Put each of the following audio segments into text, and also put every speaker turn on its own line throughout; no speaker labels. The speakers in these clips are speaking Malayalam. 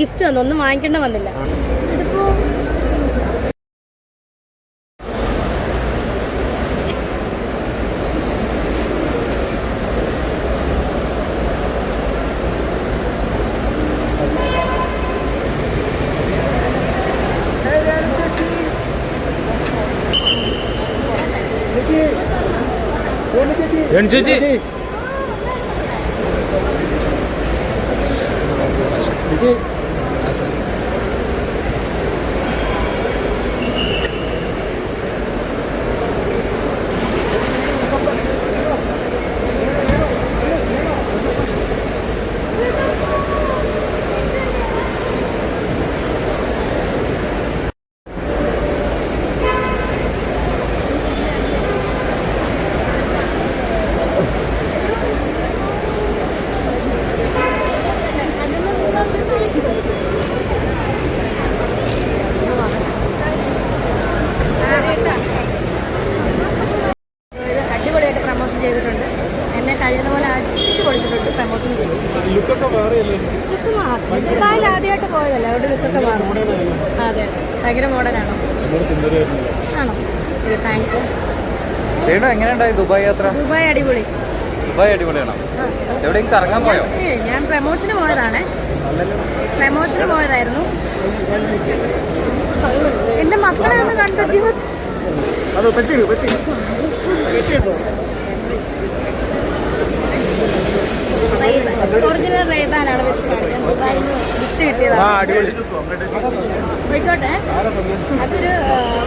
ഗിഫ്റ്റ് തന്നു. ഒന്നും വാങ്ങിക്കേണ്ട വന്നില്ല.
രേണു ചേച്ചി.
ഇത് അടിപൊളിയായിട്ട് പ്രമോഷൻ ചെയ്തിട്ടുണ്ട്. എന്നെ കഴിയുന്ന പോലെ അടിച്ചു കൊടുത്തിട്ടുണ്ട് പ്രമോഷൻ ചെയ്തിട്ടുണ്ട്
ലുക്കൊക്കെ വേറെയല്ലേ
ലുക്ക് മാറും ദുബായിൽ ആദ്യമായിട്ട് പോയതല്ല? അവിടെ ലുക്കൊക്കെ മാറും. അതെ. ഭയങ്കര മോഡലാണോ ആണോ. ശരി താങ്ക്സ്
രേണു എങ്ങനെയുണ്ടായി ദുബായ് യാത്ര?
ദുബായ് അടിപൊളി.
ദുബായ് അടിപൊളിയാണ്? എവിടെയും കറങ്ങാൻ പോയോ?
ഞാൻ പ്രമോഷന് പോയതാണ്. പ്രമോഷന് പോയതായിരുന്നു. എന്റെ മക്കളെ ഒന്ന് കണ്ടു ജീവിച്ചു ഒറിജിനൽ റേബാനാണ് വെച്ച് കാണിക്കാൻ ഞാൻ നിന്ന് ഗിഫ്റ്റ് കിട്ടിയതാണ്. പോയിക്കോട്ടെ. അതൊരു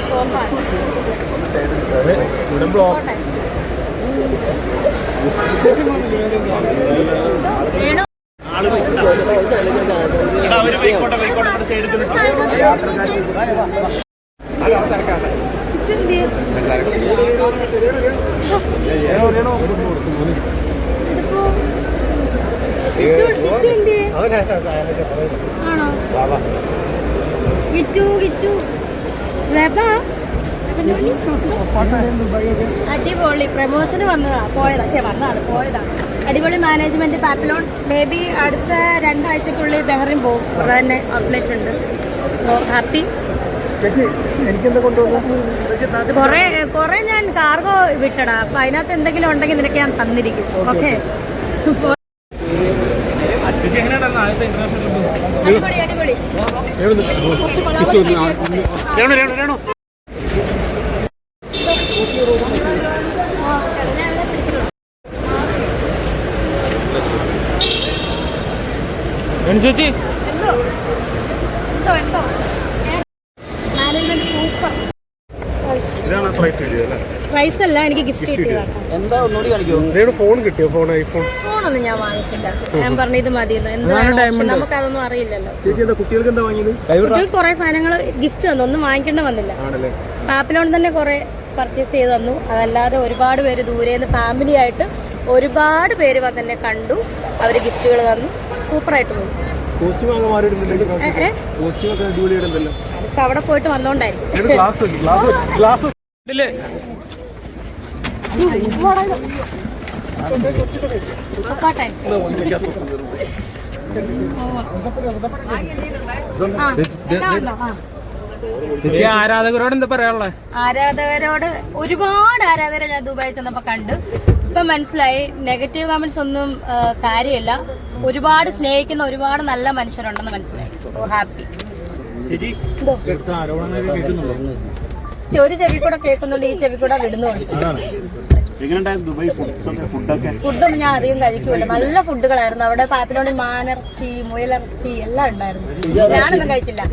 ഷോപ്പാണ് ആണോ കിച്ചു കിച്ചു റബ അടിപൊളി. പ്രമോഷന് വന്നതാ. പോയതാ. പക്ഷെ വന്നതാണ് പോയതാ. അടിപൊളി മാനേജ്മെന്റ് പാപ്പിലോൺ മേ ബി അടുത്ത രണ്ടാഴ്ചക്കുള്ളിൽ ബെഹറിൻ പോകും അവിടെ തന്നെ ഔട്ട്ലെറ്റ് ഉണ്ട്. സോ ഹാപ്പി
കൊറേ എനിക്കെന്താ കൊണ്ടുവന്നത്?
കുറെ കുറെ ഞാൻ കാർഗോ വിട്ടടാ. അപ്പൊ അതിനകത്ത് എന്തെങ്കിലും ഉണ്ടെങ്കിൽ നിനക്ക് ഞാൻ തന്നിരിക്കും. ഓക്കെ അടിപൊളി അടിപൊളി.
ചേച്ചി
എന്തോ? എന്തോ എന്തോ? മാനേജ്മെന്റ് സൂപ്പർ
ഇതാണ് പ്രൈസ് കിട്ടിയത് അല്ലേ?
പ്രൈസ് അല്ല എനിക്ക് ഗിഫ്റ്റ്
എന്താ ഒന്നുകൂടി കാണിക്കോ?
ഫോൺ കിട്ടിയോ? ഫോൺ ഐഫോൺ
ഫോണൊന്നും ഞാൻ വാങ്ങിച്ചില്ല. ഞാൻ പറഞ്ഞു ഇത് മതിയെന്ന്. എന്താണ് ഓപ്ഷൻ നമുക്കതൊന്നും അറിയില്ലല്ലോ.
ചേച്ചി എന്താ കുട്ടികൾക്ക് എന്താ വാങ്ങിയത്?
കുട്ടികൾ കുറെ സാധനങ്ങൾ ഗിഫ്റ്റ് തന്നു. ഒന്നും വാങ്ങിക്കേണ്ട വന്നില്ല.
ആണല്ലേ?
പാപ്പിലോൺ തന്നെ കുറെ പർച്ചേസ് ചെയ്ത് തന്നു. അതല്ലാതെ ഒരുപാട് പേര് ദൂരെ നിന്ന് ഫാമിലി ആയിട്ട് ഒരുപാട് പേര് വന്നെ കണ്ടു. അവർ ഗിഫ്റ്റുകൾ തന്നു. സൂപ്പറായിട്ട് അതൊക്കെ അവിടെ പോയിട്ട് വന്നോണ്ടായിരിക്കും.
ആരാധകരോട് എന്താ പറയാനുള്ളത്
ആരാധകരോട് ഒരുപാട് ആരാധകരെ ഞാൻ ദുബായി ചെന്നപ്പോ കണ്ട്. ഇപ്പൊ മനസ്സിലായി. നെഗറ്റീവ് കമന്റ്സ് ഒന്നും കാര്യമില്ല. ഒരുപാട് സ്നേഹിക്കുന്ന ഒരുപാട് നല്ല മനുഷ്യരുണ്ടെന്ന് മനസ്സിലായി. സോ ഹാപ്പി
ചേച്ചി ആരോപണങ്ങൾ കേൾക്കുന്നുണ്ടോ?
ഒരു ചെവി കൂടെ കേൾക്കുന്നുണ്ട് ഈ ചെവി കൂടെ വിടുന്നുണ്ട്
അതാണ്. എങ്ങനെയുണ്ടായിരുന്നു ദുബായ് ഫുഡ് ഫുഡൊക്കെ
ഫുഡൊന്നും ഞാൻ അധികം കഴിക്കൂല. നല്ല ഫുഡുകളായിരുന്നു അവിടെ പാപ്പിനോട് മാനർച്ചി മുയലർച്ചി എല്ലാം ഉണ്ടായിരുന്നു. ഞാനൊന്നും കഴിച്ചില്ല.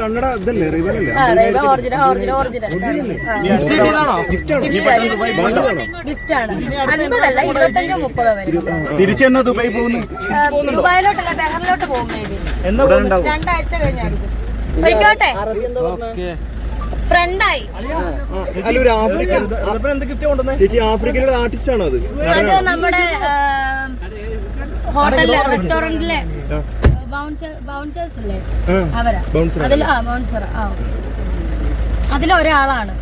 കന്നഡ ഇതല്ലേ? റിവനല്ലേ
ആ ഒറിജിനൽ ഒറിജിനൽ ഒറിജിനൽ ഗിഫ്റ്റ് ആണ്? അൻപതല്ല ഇരുപത്തഞ്ചോ മുപ്പതോ വരും.
തിരിച്ചെന്നാ ദുബായി പോകുന്നു?
ദുബായിലോട്ടല്ല ബഹറിലോട്ട് രണ്ടാഴ്ച കഴിഞ്ഞായിരിക്കും. പോയിക്കോട്ടെ? ഫ്രണ്ടായി.
ചേച്ചി ആഫ്രിക്കയിലെ ആർട്ടിസ്റ്റ് ആണോ അത്?
നമ്മുടെ ഹോട്ടലിലെ റെസ്റ്റോറന്റിലെ ബൗൺസേഴ്സ് അല്ലേ?
ആ.
അവരാ.
Bouncer
അതിൽ ആ ബൗൺസർ ആ അതിലൊരാളാണ്.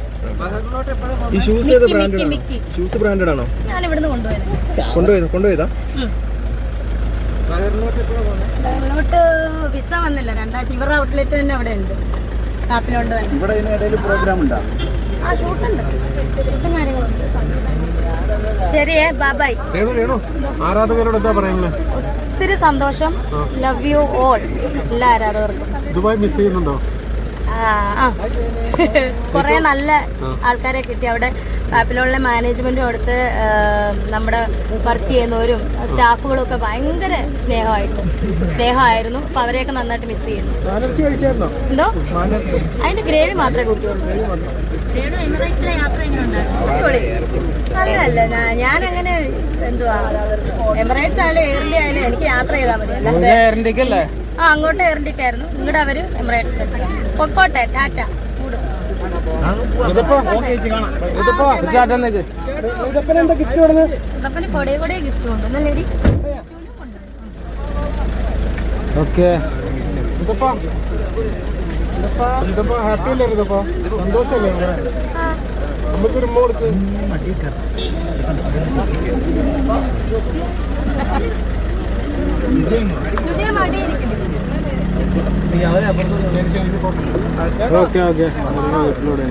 ഈ ഷൂസ് ഏത്
മിക്കി,
ബ്രാൻഡഡ് ഷൂസ് ബ്രാൻഡഡ് ആണോ?
ഞാൻ ഇവിടുന്ന് കൊണ്ടുപോയത്
കൊണ്ടുപോയത്. കൊണ്ടുപോയതാ
ബാംഗ്ലൂരിലോട്ട് വിസ വന്നില്ല. രണ്ടാഴ്ച ഇവരുടെ ഔട്ട്ലെറ്റ് തന്നെ അവിടെ ഉണ്ട്. തന്നെ.
ഇവിടെ പ്രോഗ്രാം ഉണ്ടോ?
ആ ഷൂട്ടുണ്ട്. ഷൂട്ടും കാര്യങ്ങളുണ്ട്. ശരിയേ ബാബായ്
ആരാധകരോട് എന്താ പറയുന്നത്?
ഒത്തിരി സന്തോഷം. ലവ് യു ഓൾ എല്ലാ ആരാധകർക്കും
ദുബായ് മിസ് ചെയ്യുന്നുണ്ടോ?
കുറേ നല്ല ആൾക്കാരെ കിട്ടി. അവിടെ പാപ്പിലുള്ള മാനേജ്മെന്റും അടുത്ത് നമ്മുടെ വർക്ക് ചെയ്യുന്നവരും സ്റ്റാഫുകളും ഒക്കെ ഭയങ്കര സ്നേഹമായിട്ട് സ്നേഹമായിരുന്നു. അപ്പൊ അവരെയൊക്കെ നന്നായിട്ട് മിസ് ചെയ്യുന്നു. എന്തോ? അതിന്റെ ഗ്രേവി മാത്രമേ കൂട്ടിയുള്ളൂ അടിപൊളി. നല്ലതല്ല ഞാൻ അങ്ങനെ എന്തുവാ എമിറേറ്റ്സ് ആയാലും എയർ ഇന്ത്യ ആയാലും എനിക്ക് യാത്ര ചെയ്താൽ മതി. അല്ലാതെ ആ അങ്ങോട്ട് എയർ ഇന്ത്യക്കായിരുന്നു ഇങ്ങോട്ട് അവർ എമിറേറ്റ്സ് പൊക്കോട്ടെ ടാറ്റ കൂടും
ചാറ്റം നിക്ക്
എന്താ ഗിഫ്റ്റ് കൊടുക്കുന്നത്
അതപ്പന് കൊടേ കൊടേ ഗിഫ്റ്റ് ഉണ്ട് ഒന്നല്ലേടി
ഓക്കെ.
ഇതപ്പാ ഇതപ്പാ ഹാപ്പി അല്ലേ ഇതപ്പാ സന്തോഷല്ലേ നമുക്കൊരു ഉമ്മ കൊടുക്ക്
ഓക്കെ ഓക്കെ. വീട്ടിലൂടെ